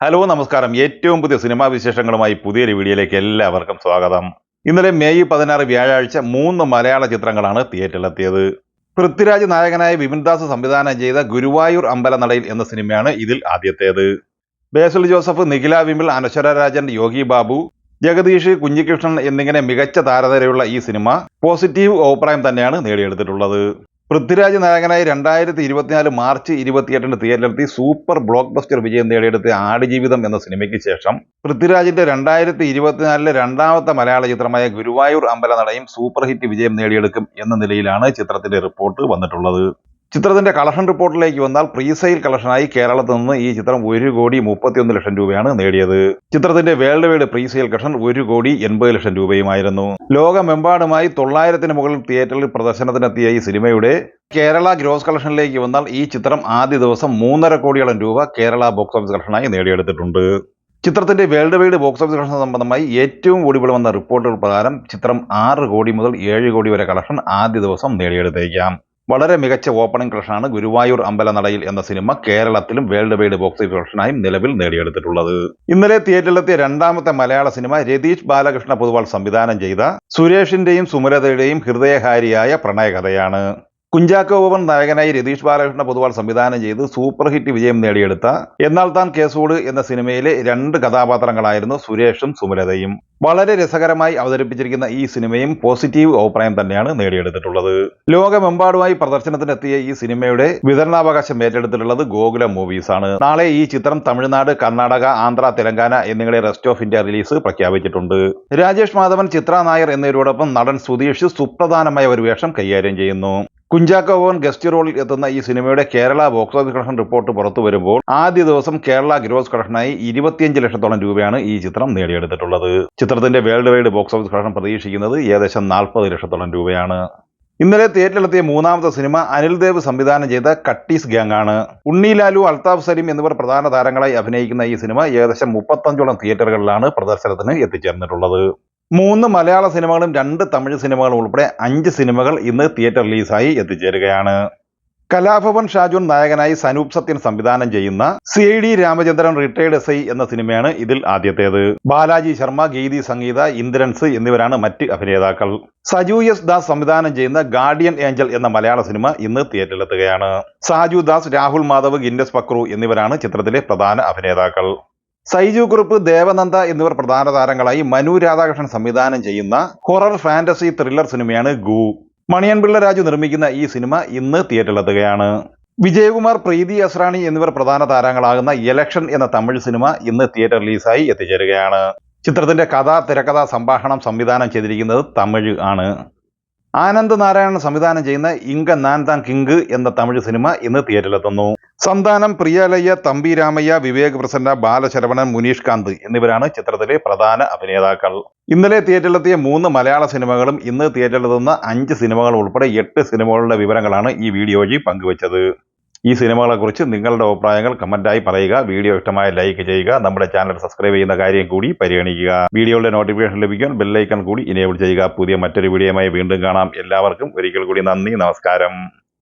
Hello നമസ്കാരം. ഏറ്റവും പുതിയ സിനിമാ വിശേഷങ്ങളുമായി പുതിയൊരു വീഡിയോയിലേക്ക് എല്ലാവർക്കും സ്വാഗതം. ഇന്നലെ മെയ് പതിനാറ് വ്യാഴാഴ്ച മൂന്ന് മലയാള ചിത്രങ്ങളാണ് തിയേറ്ററിലെത്തിയത്. പൃഥ്വിരാജ് നായകനായ വിപിൻദാസ് സംവിധാനം ചെയ്ത ഗുരുവായൂർ അമ്പലനടയിൽ എന്ന സിനിമയാണ് ഇതിൽ ആദ്യത്തേത്. ബേസൽ ജോസഫ് നിഖില വിമിൽ അനശ്വര രാജൻ യോഗി ബാബു ജഗദീഷ് കുഞ്ഞികൃഷ്ണൻ എന്നിങ്ങനെ മികച്ച താരനിരയുള്ള ഈ സിനിമ പോസിറ്റീവ് അഭിപ്രായം തന്നെയാണ് നേടിയെടുത്തിട്ടുള്ളത്. പൃഥ്വിരാജ് നായകനായി രണ്ടായിരത്തി ഇരുപത്തിനാല് മാർച്ച് ഇരുപത്തിയെട്ടിന് തിയേറ്ററിലെത്തി സൂപ്പർ ബ്ലോക്ക് ബസ്റ്റർ വിജയം നേടിയെടുത്ത ആടുജീവിതം എന്ന സിനിമയ്ക്ക് ശേഷം പൃഥ്വിരാജിന്റെ രണ്ടായിരത്തി ഇരുപത്തിനാലിലെ രണ്ടാമത്തെ മലയാള ചിത്രമായ ഗുരുവായൂർ അമ്പലനടയും സൂപ്പർ ഹിറ്റ് വിജയം നേടിയെടുക്കും എന്ന നിലയിലാണ് ചിത്രത്തിന്റെ റിപ്പോർട്ട് വന്നിട്ടുള്ളത്. ചിത്രത്തിന്റെ കളക്ഷൻ റിപ്പോർട്ടിലേക്ക് വന്നാൽ പ്രീസെയിൽ കളക്ഷനായി കേരളത്തിൽ നിന്ന് ഈ ചിത്രം ഒരു കോടി മുപ്പത്തിയൊന്ന് ലക്ഷം രൂപയാണ് നേടിയത്. ചിത്രത്തിന്റെ വേൾഡ് വൈഡ് പ്രീസെയിൽ കളക്ഷൻ ഒരു കോടി എൺപത് ലക്ഷം രൂപയുമായിരുന്നു. ലോകമെമ്പാടുമായി തൊള്ളായിരത്തിന് മുകളിൽ തിയേറ്ററിൽ പ്രദർശനത്തിനെത്തിയ ഈ സിനിമയുടെ കേരള ഗ്രോസ് കളക്ഷനിലേക്ക് വന്നാൽ ഈ ചിത്രം ആദ്യ ദിവസം മൂന്നര കോടിയോളം രൂപ കേരള ബോക്സ് ഓഫീസ് കളക്ഷനായി നേടിയെടുത്തിട്ടുണ്ട്. ചിത്രത്തിന്റെ world wide box office collection സംബന്ധമായി ഏറ്റവും ഒടുവിൽ വന്ന റിപ്പോർട്ടുകൾ പ്രകാരം ചിത്രം ആറ് കോടി മുതൽ ഏഴ് കോടി വരെ കളക്ഷൻ ആദ്യ ദിവസം നേടിയെടുത്തേക്കാം. വളരെ മികച്ച ഓപ്പണിംഗ് കളക്ഷനാണ് ഗുരുവായൂർ അമ്പലനടയിൽ എന്ന സിനിമ കേരളത്തിലും വേൾഡ് വൈഡ് ബോക്സ് ഓഫീസ് കളക്ഷനായും നിലവിൽ നേടിയെടുത്തിട്ടുള്ളത്. ഇന്നലെ തിയേറ്ററിലെത്തിയ രണ്ടാമത്തെ മലയാള സിനിമ രതീഷ് ബാലകൃഷ്ണ പൊതുവാൾ സംവിധാനം ചെയ്ത സുരേഷിന്റെയും സുമലതയുടെയും ഹൃദയഹാരിയായ പ്രണയകഥയാണ്. കുഞ്ചാക്കോ ബോബൻ നായകനായി രതീഷ് ബാലകൃഷ്ണ പൊതുവാൾ സംവിധാനം ചെയ്ത് സൂപ്പർ ഹിറ്റ് വിജയം നേടിയെടുത്ത എന്നാൽ താൻ കേസോട് എന്ന സിനിമയിലെ രണ്ട് കഥാപാത്രങ്ങളായിരുന്നു സുരേഷും സുമലതയും. വളരെ രസകരമായി അവതരിപ്പിച്ചിരിക്കുന്ന ഈ സിനിമയും പോസിറ്റീവ് അഭിപ്രായം തന്നെയാണ് നേടിയെടുത്തിട്ടുള്ളത്. ലോകമെമ്പാടുമായി പ്രദർശനത്തിനെത്തിയ ഈ സിനിമയുടെ വിതരണാവകാശം ഏറ്റെടുത്തിട്ടുള്ളത് ഗോകുല മൂവീസ് ആണ്. നാളെ ഈ ചിത്രം തമിഴ്നാട് കർണാടക ആന്ധ്ര തെലങ്കാന എന്നിങ്ങനെ റെസ്റ്റ് ഓഫ് ഇന്ത്യ റിലീസ് പ്രഖ്യാപിച്ചിട്ടുണ്ട്. രാജേഷ് മാധവൻ ചിത്ര നായർ എന്നിവരോടൊപ്പം നടൻ സുധീഷ് സുപ്രധാനമായ ഒരു വേഷം കൈകാര്യം ചെയ്യുന്നു. കുഞ്ചാക്കോ ബോബൻ ഗസ്റ്റ് റോളിൽ എത്തുന്ന ഈ സിനിമയുടെ Kerala box office collection report പുറത്തു വരുമ്പോൾ ആദ്യ ദിവസം കേരള ഗ്രോസ് കളക്ഷനായി ഇരുപത്തിയഞ്ച് ലക്ഷത്തോളം രൂപയാണ് ഈ ചിത്രം നേടിയെടുത്തിട്ടുള്ളത്. ചിത്രത്തിന്റെ world wide box office collection പ്രതീക്ഷിക്കുന്നത് ഏകദേശം നാൽപ്പത് ലക്ഷത്തോളം രൂപയാണ്. ഇന്നലെ തിയേറ്ററിലെത്തിയ മൂന്നാമത്തെ സിനിമ അനിൽ ദേവ് സംവിധാനം ചെയ്ത കട്ടീസ് ഗ്യാങ് ആണ്. ഉണ്ണി ലാലു അൽതാഫ് സലീം എന്നിവർ പ്രധാന താരങ്ങളായി അഭിനയിക്കുന്ന ഈ സിനിമ ഏകദേശം മുപ്പത്തഞ്ചോളം തിയേറ്ററുകളിലാണ് പ്രദർശനത്തിന് എത്തിച്ചേർന്നിട്ടുള്ളത്. മൂന്ന് മലയാള സിനിമകളും രണ്ട് തമിഴ് സിനിമകളും ഉൾപ്പെടെ അഞ്ച് സിനിമകൾ ഇന്ന് തിയേറ്റർ റിലീസായി എത്തിച്ചേരുകയാണ്. കലാഭവൻ ഷാജുൻ നായകനായി സനൂപ് സത്യൻ സംവിധാനം ചെയ്യുന്ന C I D Ramachandran retired S I എന്ന സിനിമയാണ് ഇതിൽ ആദ്യത്തേത്. ബാലാജി ശർമ്മ ഗീതി സംഗീത ഇന്ദ്രൻസ് എന്നിവരാണ് മറ്റ് അഭിനേതാക്കൾ. സജു എസ് ദാസ് സംവിധാനം ചെയ്യുന്ന ഗാർഡിയൻ ഏഞ്ചൽ എന്ന മലയാള സിനിമ ഇന്ന് തിയേറ്ററിലെത്തുകയാണ്. സാജു ദാസ് രാഹുൽ മാധവ് ഗിന്നസ് പക്രു എന്നിവരാണ് ചിത്രത്തിലെ പ്രധാന അഭിനേതാക്കൾ. സൈജു കുറുപ്പ് ദേവനന്ദ എന്നിവർ പ്രധാന താരങ്ങളായി മനു രാധാകൃഷ്ണൻ സംവിധാനം ചെയ്യുന്ന ഹൊറർ ഫാന്റസി ത്രില്ലർ സിനിമയാണ് ഗു. മണിയൻപിള്ള രാജു നിർമ്മിക്കുന്ന ഈ സിനിമ ഇന്ന് തിയേറ്ററിലെത്തുകയാണ് വിജയകുമാർ പ്രീതി അസ്രാണി എന്നിവർ പ്രധാന താരങ്ങളാകുന്ന ഇലക്ഷൻ എന്ന തമിഴ് സിനിമ ഇന്ന് തിയേറ്റർ റിലീസായി എത്തിച്ചേരുകയാണ്. ചിത്രത്തിന്റെ കഥ തിരക്കഥ സംഭാഷണം സംവിധാനം ചെയ്തിരിക്കുന്നത് തമിഴ് ആണ്. ആനന്ദ് നാരായണൻ സംവിധാനം ചെയ്യുന്ന ഇങ്ക നാൻ താൻ കിങ്ക് എന്ന തമിഴ് സിനിമ ഇന്ന് തിയേറ്ററിലെത്തുന്നു സന്താനം പ്രിയാലയ്യ തമ്പിരാമയ്യ വിവേക് പ്രസന്ന ബാലശരവണൻ മുനീഷ് കാന്ത് എന്നിവരാണ് ചിത്രത്തിലെ പ്രധാന അഭിനേതാക്കൾ. ഇന്നലെ തിയേറ്ററിലെത്തിയ മൂന്ന് മലയാള സിനിമകളും ഇന്ന് തിയേറ്ററിലെത്തുന്ന അഞ്ച് സിനിമകൾ ഉൾപ്പെടെ എട്ട് സിനിമകളുടെ വിവരങ്ങളാണ് ഈ വീഡിയോയിൽ പങ്കുവച്ചത്. ഈ സിനിമകളെക്കുറിച്ച് നിങ്ങളുടെ അഭിപ്രായങ്ങൾ കമന്റായി പറയുക വീഡിയോ ഇഷ്ടമായ ലൈക്ക് ചെയ്യുക നമ്മുടെ ചാനൽ സബ്സ്ക്രൈബ് ചെയ്യുന്ന കാര്യം കൂടി പരിഗണിക്കുക. വീഡിയോയുടെ നോട്ടിഫിക്കേഷൻ ലഭിക്കാൻ ബെല്ലൈക്കൺ കൂടി ഇനേബിൾ ചെയ്യുക. പുതിയ മറ്റൊരു വീഡിയോയുമായി വീണ്ടും കാണാം. എല്ലാവർക്കും ഒരിക്കൽ കൂടി നന്ദി നമസ്കാരം.